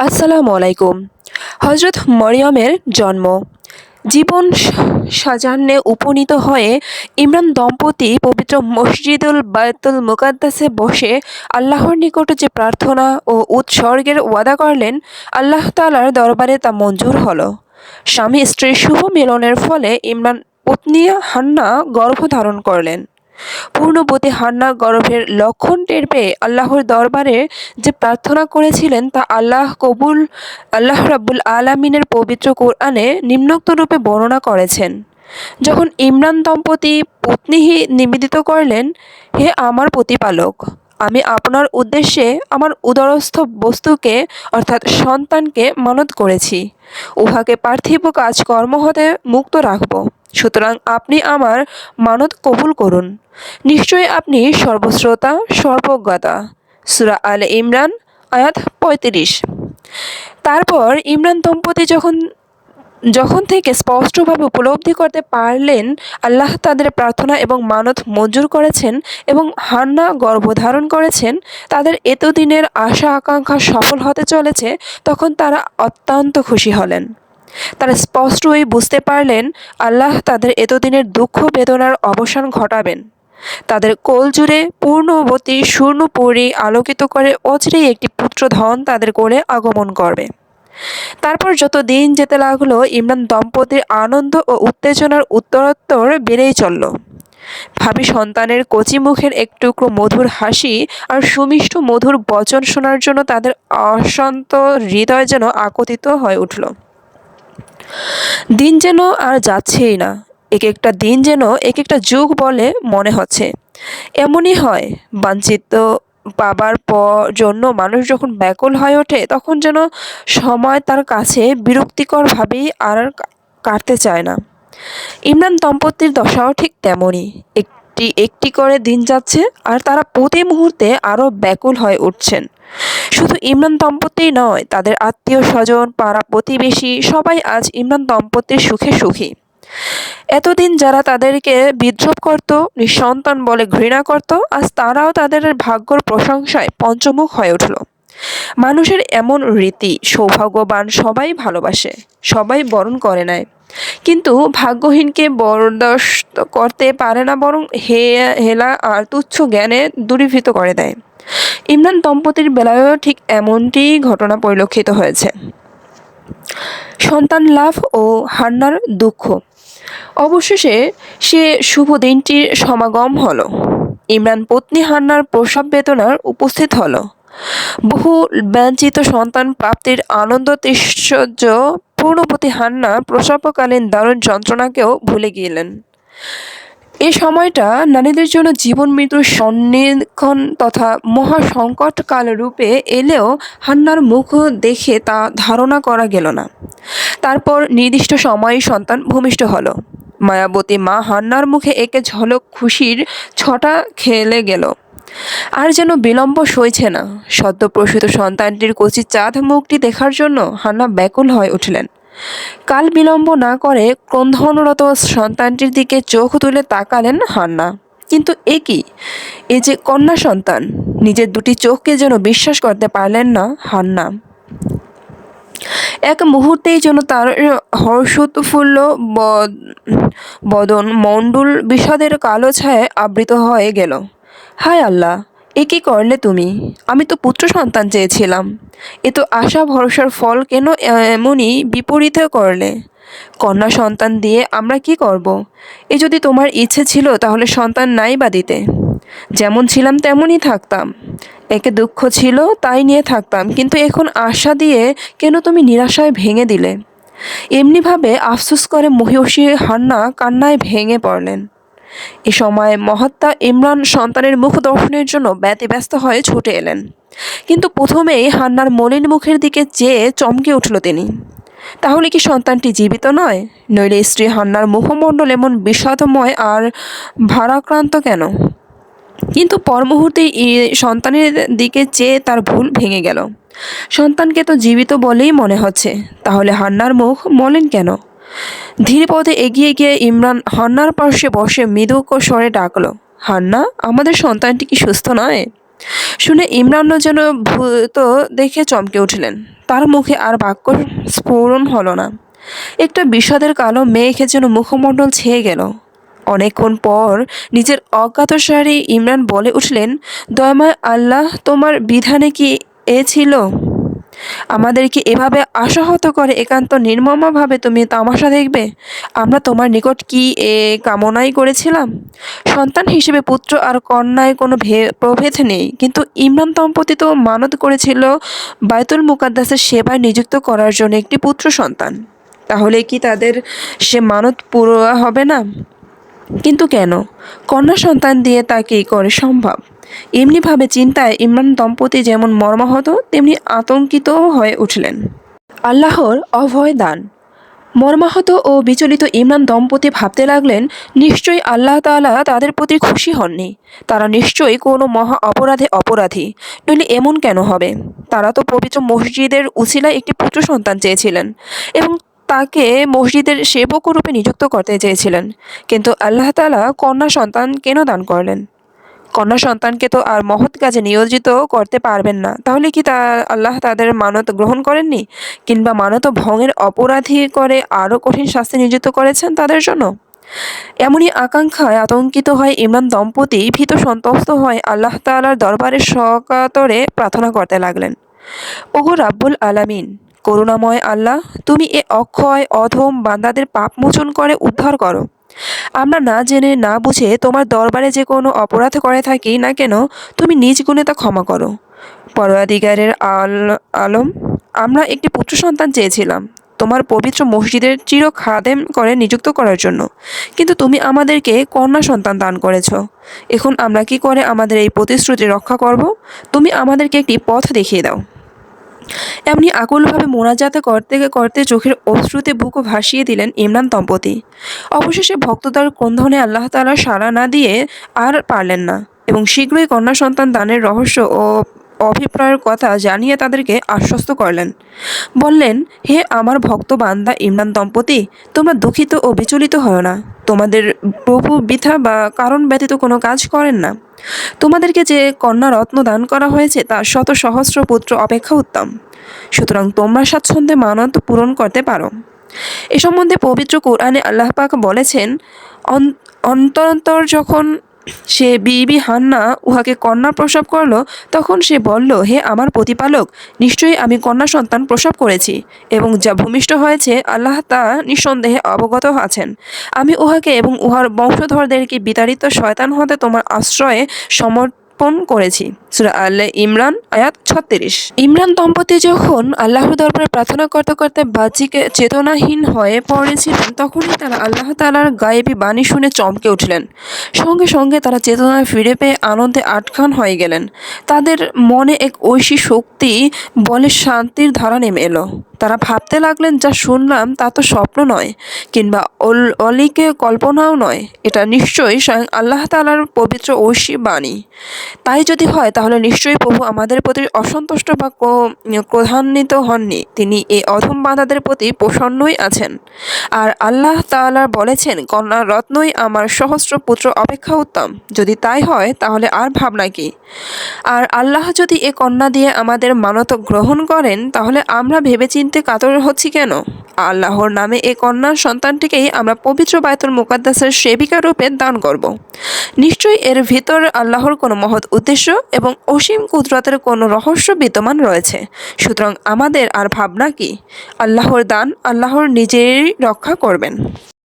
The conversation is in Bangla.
আসসালামু আলাইকুম। হজরত মরিয়মের জন্ম। জীবন স- সাজান্নে উপনীত হয়ে ইমরান দম্পতি পবিত্র মসজিদুল বায়তুল মুকাদ্দাসে বসে আল্লাহর নিকট যে প্রার্থনা ও উৎসর্গের ওয়াদা করলেন, আল্লাহ তাআলার দরবারে তা মঞ্জুর হলো। স্বামী স্ত্রীর শুভ মিলনের ফলে ইমরান পত্নী হান্না গর্ভধারণ করলেন। পূর্ণবতী হান্না গর্ভের লক্ষণ টের পেয়ে আল্লাহর দরবারে যে প্রার্থনা করেছিলেন তা আল্লাহ কবুল, আল্লাহ রাব্বুল আলামিনের পবিত্র কোরআনে নিম্নোক্ত রূপে বর্ণনা করেছেন। যখন ইমরান দম্পতি পত্নী নিবেদিত করলেন, হে আমার প্রতিপালক, আমি আপনার উদ্দেশ্যে আমার উদরস্থ বস্তুকে, অর্থাৎ সন্তানকে মানত করেছি। উহাকে পার্থিব কাজকর্ম হতে মুক্ত রাখব। সুতরাং আপনি আমার মানত কবুল করুন। নিশ্চয়ই আপনি সর্বশ্রোতা, সর্বজ্ঞতা। সুরা আল ইমরান, আয়াত পঁয়ত্রিশ। তারপর ইমরান দম্পতি যখন যখন থেকে স্পষ্টভাবে উপলব্ধি করতে পারলেন, আল্লাহ তাদের প্রার্থনা এবং মানত মঞ্জুর করেছেন এবং হান্না গর্ভধারণ করেছেন, তাদের এতদিনের আশা আকাঙ্ক্ষা সফল হতে চলেছে, তখন তারা অত্যন্ত খুশি হলেন। তারা স্পষ্টই বুঝতে পারলেন আল্লাহ তাদের এতদিনের দুঃখ বেদনার অবসান ঘটাবেন। তাদের কোল জুড়ে পূর্ণবতী শূন্যপুরী আলোকিত করে অচিরেই একটি পুত্রধন তাদের কোলে আগমন করবে। তারপর যত দিন যেতে লাগল, ইমরান দম্পতির আনন্দ ও উত্তেজনার উত্তরোত্তর বেড়েই চলল। ভাবি সন্তানের কচি মুখের এক টুকরো মধুর হাসি আর সুমিষ্ট মধুর বচন শোনার জন্য তাদের অশান্ত হৃদয় যেন আকতিত হয়ে উঠল। দিন যেন আর যাচ্ছেই না। এক একটা দিন যেন এক একটা যুগ বলে মনে হচ্ছে। এমনই হয়, বাঞ্ছিত পাবার পর জন্য মানুষ যখন ব্যাকুল হয়ে ওঠে, তখন যেন সময় তার কাছে বিরক্তিকরভাবেই আর কাটতে চায় না। ইমরান দম্পতির দশাও ঠিক তেমনই। একটি একটি করে দিন যাচ্ছে আর তারা প্রতি মুহূর্তে আরও ব্যাকুল হয়ে উঠছেন। শুধু ইমরান দম্পতি নয়, তাদের আত্মীয় স্বজন, পাড়া প্রতিবেশী সবাই আজ ইমরান দম্পতির সুখে সুখী। এতদিন যারা তাদেরকে বিদ্রোপ করত, নিঃসন্তান বলে ঘৃণা করত, আজ তারাও তাদের ভাগ্যর প্রশংসায় পঞ্চমুখ হয়ে উঠল। মানুষের এমন রীতি, সৌভাগ্যবান সবাই ভালোবাসে, সবাই বরণ করে নেয়। কিন্তু ভাগ্যহীনকে বরদাস্ত করতে পারে না, বরং হে, হেলা আর তুচ্ছ জ্ঞানে দূরীভূত করে দেয়। ইমরান দম্পতির বেলায়ও ঠিক এমনটি ঘটনা পরিলক্ষিত হয়েছে। সন্তান লাভ ও হান্নার দুঃখ। অবশেষে সে শুভ দিনটির সমাগম হলো। ইমরান পত্নী হান্নার প্রসব বেদনার উপস্থিত হলো। বহু বাঞ্ছিত সন্তান প্রাপ্তির আনন্দ ঐশ্বর্য পূর্ণবতী হান্না প্রসবকালীন দারুণ যন্ত্রণাকেও ভুলে গেলেন এই সময়টা নারীদের জন্য জীবন মৃত্যুর সন্নিক্ষণ তথা মহা সংকটকাল রূপে এলেও হান্নার মুখ দেখে তা ধারণা করা গেল না। তারপর নির্দিষ্ট সময়ে সন্তান ভূমিষ্ঠ হলো। মায়াবতী মা হান্নার মুখে একে ঝলক খুশির ছটা খেলে গেল। আর যেন বিলম্ব সইছে না। সদ্যপ্রসূত সন্তানটির কচি চাঁদ মুখটি দেখার জন্য হান্না ব্যাকুল হয়ে উঠলেন। কাল বিলম্ব না করে ক্রন্ধনরত সন্তানটির দিকে চোখ তুলে তাকালেন হান্না। কিন্তু এ কি? এ যে কন্যা সন্তান, নিজের দুটি চোখকে যেন বিশ্বাস করতে পারলেন না হান্না। এক মুহূর্তেই যেন তার হর্ষোৎফুল্ল বদ- বদন মণ্ডল বিষাদের কালো ছায়ায় আবৃত হয়ে গেল। হায় আল্লাহ! এ কি করলে তুমি? আমি তো পুত্র সন্তান চেয়েছিলাম। এ তো আশা, ভরসার ফল কেন এমনই বিপরীতে করলে? কন্যা সন্তান দিয়ে আমরা কি করব। এ যদি তোমার ইচ্ছে ছিল তাহলে সন্তান নাই বা দিতে। যেমন ছিলাম তেমনই থাকতাম। একে দুঃখ ছিল, তাই নিয়ে থাকতাম। কিন্তু এখন আশা দিয়ে কেন তুমি নিরাশায় ভেঙে দিলে? এমনিভাবে আফসোস করে মহিষী হান্না কান্নায় ভেঙে পড়লেন। এ সময় মহাত্মা ইমরান সন্তানের মুখ দর্শনের জন্য ব্যতিব্যস্ত হয়ে ছুটে এলেন। কিন্তু প্রথমেই হান্নার মলিন মুখের দিকে চেয়ে চমকে উঠল তিনি। তাহলে কি সন্তানটি জীবিত নয়? নইলে স্ত্রী হান্নার মুখমণ্ডল এমন বিষাদময় আর ভারাক্রান্ত কেন? কিন্তু পর মুহূর্তে সন্তানের দিকে চেয়ে তার ভুল ভেঙে গেল। সন্তানকে তো জীবিত বলেই মনে হচ্ছে। তাহলে হান্নার মুখ মলেন কেন? ধীরে পথে এগিয়ে গিয়ে ইমরান হান্নার পাশে বসে মৃদু স্বরে ডাকল, হান্না, আমাদের সন্তানটি কি সুস্থ নয়? শুনে ইমরানও যেন ভূত দেখে চমকে উঠলেন। তার মুখে আর বাক্য স্ফোরণ হলো না। একটা বিষাদের কালো মেঘে যেন মুখমণ্ডল ছেয়ে গেল। অনেকক্ষণ পর নিজের অজ্ঞাতসারে ইমরান বলে উঠলেন, দয়ময় আল্লাহ, তোমার বিধানে কি এ ছিল? আমাদেরকে এভাবে আশাহত করে, একান্ত নির্মমভাবে তুমি তামাশা দেখবে? আমরা তোমার নিকট কি এ কামনাই করেছিলাম? সন্তান হিসেবে পুত্র আর কন্যায় কোনো প্রভেদ নেই। কিন্তু ইমরান দম্পতি তো মানত করেছিল বায়তুল মুকাদ্দাসের সেবায় নিযুক্ত করার জন্য একটি পুত্র সন্তান। তাহলে কি তাদের সে মানত পুরো হবে না? কিন্তু কেন? কন্যা সন্তান দিয়ে তা কী করে সম্ভব? এমনিভাবে চিন্তায় ইমরান দম্পতি যেমন মর্মাহত, তেমনি আতঙ্কিত হয়ে উঠলেন। আল্লাহর অভয় দান। মর্মাহত ও বিচলিত ইমরান দম্পতি ভাবতে লাগলেন, নিশ্চয়ই আল্লাহ তাআলা তাদের প্রতি খুশি হননি। তারা নিশ্চয়ই কোনো মহা অপরাধে অপরাধী। নইলে এমন কেন হবে? তারা তো পবিত্র মসজিদের উছিলায় একটি পুত্র সন্তান চেয়েছিলেন। এবং তাকে মসজিদের সেবক রূপে নিযুক্ত করতে চেয়েছিলেন। কিন্তু আল্লাহ তালা কন্যা সন্তান কেন দান করলেন? কন্যা সন্তানকে তো আর মহৎ কাজে নিয়োজিত করতে পারবেন না। তাহলে কি তা আল্লাহ তাদের মানত গ্রহণ করেননি? কিংবা মানত ভঙ্গের অপরাধী করে আরও কঠিন শাস্তি নিযুক্ত করেছেন তাদের জন্য? এমনই আকাঙ্ক্ষায় আতঙ্কিত হয় ইমরান দম্পতি, ভীত সন্ত্রস্ত হয় আল্লাহ তাআলার দরবারে সকাতরে প্রার্থনা করতে লাগলেন। ওগো রাব্বুল আলামিন। করুণাময় আল্লাহ, তুমি এ অক্ষয়, অধম বান্দাদের পাপ মোচন করে উদ্ধার করো। আমরা না জেনে, না বুঝে তোমার দরবারে যে কোনো অপরাধ করে থাকি না কেন, তুমি নিজ গুণে তা ক্ষমা করো। পরোয়াদিগারের আল, আলম, আমরা একটি পুত্র সন্তান চেয়েছিলাম। তোমার পবিত্র মসজিদের চির খাদেম করে নিযুক্ত করার জন্য। কিন্তু তুমি আমাদেরকে কন্যা সন্তান দান করেছ। এখন আমরা কি করে আমাদের এই প্রতিশ্রুতি রক্ষা করব? তুমি আমাদেরকে একটি পথ দেখিয়ে দাও। এমনি আকুলভাবে মোনাজাতে করতে করতে চোখের অশ্রুতে বুক ভাসিয়ে দিলেন ইমরান দম্পতি। অবশেষে ভক্তদার ক্রন্ধনে আল্লাহ তালা সাড়া না দিয়ে আর পারলেন না এবং শীঘ্রই কন্যা সন্তান দানের রহস্য ও অভিপ্রায়ের কথা জানিয়ে তাদেরকে আশ্বস্ত করলেন। বললেন, হে আমার ভক্ত বান্দা ইমরান দম্পতি, তোমরা দুঃখিত ও বিচলিত হয় না। তোমাদের প্রভু বৃথা বা কারণ ব্যতীত কোনো কাজ করেন না। তোমাদেরকে যে কন্যা রত্ন দান করা হয়েছে তা শত সহস্র পুত্র অপেক্ষা উত্তম। সুতরাং তোমরা স্বাচ্ছন্দ্যে মানত পূরণ করতে পারো। এ সম্বন্ধে পবিত্র কোরআনে আল্লাহ পাক বলেছেন, "অন- অন্তরন্তর যখন সে বিবি হান্না উহাকে কন্যা প্রসব করল, তখন সে বলল, হে আমার প্রতিপালক, নিশ্চয়ই আমি কন্যা সন্তান প্রসব করেছি এবং যা ভূমিষ্ঠ হয়েছে, আল্লাহ তা নিঃসন্দেহে অবগত আছেন। আমি উহাকে এবং উহার বংশধরদেরকে বিতাড়িত শয়তান হতে তোমার আশ্রয়ে সমর্পণ করেছি। সুরা আল্লাহ ইমরান, আয়াত ছত্রিশ। ইমরান দম্পতি যখন আল্লাহর দরবারে প্রার্থনা করতে করতে বাহ্যিকে চেতনাহীন হয়ে পড়েছিলেন, তখনই তারা আল্লাহ তালার গায়েবী বাণী শুনে চমকে উঠলেন। সঙ্গে সঙ্গে তারা চেতনায় ফিরে পেয়ে আনন্দে আটখান হয়ে গেলেন। তাদের মনে এক ঐশী শক্তি বলে শান্তির ধারা নেমে এলো। তারা ভাবতে লাগলেন, যা শুনলাম তা তো স্বপ্ন নয়, কিংবা অল- অলিকে কল্পনাও নয়। এটা নিশ্চয়ই স্বয়ং আল্লাহ তালার পবিত্র ঐশী বাণী। তাই যদি হয় তাহলে নিশ্চয়ই প্রভু আমাদের প্রতি অসন্তুষ্ট বা ক্রো- ক্রোধান্বিত হননি। তিনি এই অধম বান্দাদের প্রতি প্রসন্নই আছেন। আর আল্লাহ তাআলা বলেছেন, কন্যা রত্নই আমার সহস্র পুত্র অপেক্ষা উত্তম। যদি তাই হয়, তাহলে আর ভাবনা কি? আর আল্লাহ যদি এ কন্যা দিয়ে আমাদের মানত গ্রহণ করেন, তাহলে আমরা ভেবেচিন্তে কাতর হচ্ছি কেন? আল্লাহর নামে এ কন্যার সন্তানটিকেই আমরা পবিত্র বায়তুল মুকাদ্দাসের সেবিকা রূপে দান করব। নিশ্চয়ই এর ভিতর আল্লাহর কোনো মহৎ উদ্দেশ্য এবং অসীম কুদরতের কোনো রহস্য বিদ্যমান রয়েছে। সুতরাং আমাদের আর ভাবনা কি? আল্লাহর দান আল্লাহর নিজেরই রক্ষা করবেন।